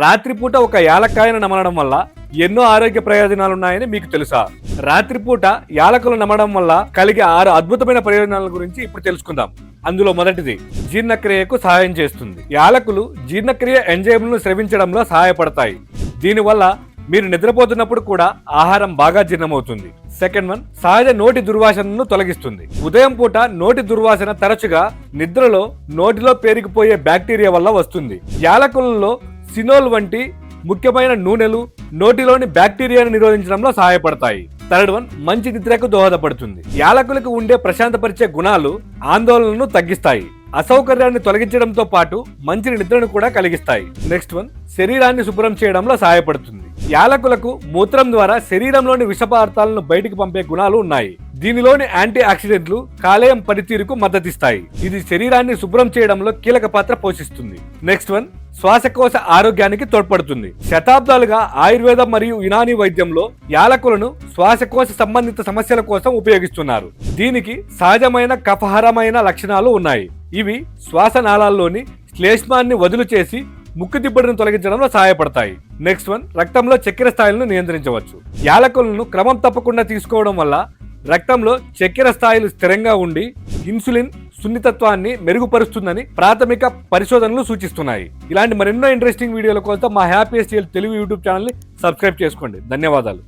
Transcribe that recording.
రాత్రిపూట ఒక యాలక్కాయను నమలడం వల్ల ఎన్నో ఆరోగ్య ప్రయోజనాలు ఉన్నాయని మీకు తెలుసా? రాత్రిపూట యాలకులు నమ్మడం వల్ల కలిగే ఆరు అద్భుతమైన ప్రయోజనాల గురించి ఇప్పుడు తెలుసుకుందాం. అందులో మొదటిది జీర్ణక్రియకు సహాయం చేస్తుంది. యాలకులు జీర్ణక్రియ ఎంజైమ్లను స్రవించడంలో సహాయపడతాయి. దీనివల్ల మీరు నిద్రపోతున్నప్పుడు కూడా ఆహారం బాగా జీర్ణమవుతుంది. సెకండ్ వన్ సహజ నోటి దుర్వాసనను తొలగిస్తుంది. ఉదయం పూట నోటి దుర్వాసన తరచుగా నిద్రలో నోటిలో పేరుకుపోయే బ్యాక్టీరియా వల్ల వస్తుంది. యాలకులలో సినోల్ వంటి ముఖ్యమైన నూనెలు నోటిలోని బ్యాక్టీరియాను నిరోధించడంలో సహాయపడతాయి. థర్డ్ వన్ మంచి నిద్రకు దోహదపడుతుంది. యాలకులకు ఉండే ప్రశాంతపరిచే గుణాలు ఆందోళనను తగ్గిస్తాయి. అసౌకర్యాన్ని తొలగించడంతో పాటు మంచి నిద్రను కూడా కలిగిస్తాయి. నెక్స్ట్ వన్ శరీరాన్ని శుభ్రం చేయడంలో సహాయపడుతుంది. యాలకులకు మూత్రం ద్వారా శరీరంలోని విష పదార్థాలను బయటికి పంపే గుణాలు ఉన్నాయి. దీనిలోని యాంటీ ఆక్సిడెంట్లు కాలేయం పనితీరుకు మద్దతిస్తాయి. ఇది శరీరాన్ని శుభ్రం చేయడంలో కీలక పాత్ర పోషిస్తుంది. నెక్స్ట్ వన్ శ్వాసకోశ ఆరోగ్యానికి తోడ్పడుతుంది. శతాబ్దాలుగా ఆయుర్వేదం మరియు యునాని వైద్యంలో యాలకులను శ్వాసకోశ సంబంధిత సమస్యల కోసం ఉపయోగిస్తున్నారు. దీనికి సహజమైన కఫహరమైన లక్షణాలు ఉన్నాయి. ఇవి శ్వాసనాళాల్లోని శ్లేష్మాన్ని వదులు చేసి ముక్కు దిబ్బడిని తొలగించడంలో సహాయపడతాయి. నెక్స్ట్ వన్ రక్తంలో చక్కెర స్థాయిలను నియంత్రించవచ్చు. యాలకులను క్రమం తప్పకుండా తీసుకోవడం వల్ల రక్తంలో చక్కెర స్థాయిలు స్థిరంగా ఉండి ఇన్సులిన్ సున్నితత్వాన్ని మెరుగుపరుస్తుందని ప్రాథమిక పరిశోధనలు సూచిస్తున్నాయి. ఇలాంటి మరెన్నో ఇంట్రెస్టింగ్ వీడియోల కోసం మా హ్యాపీయెస్ట్ తెలుగు యూట్యూబ్ ఛానల్ని సబ్స్క్రైబ్ చేసుకోండి. ధన్యవాదాలు.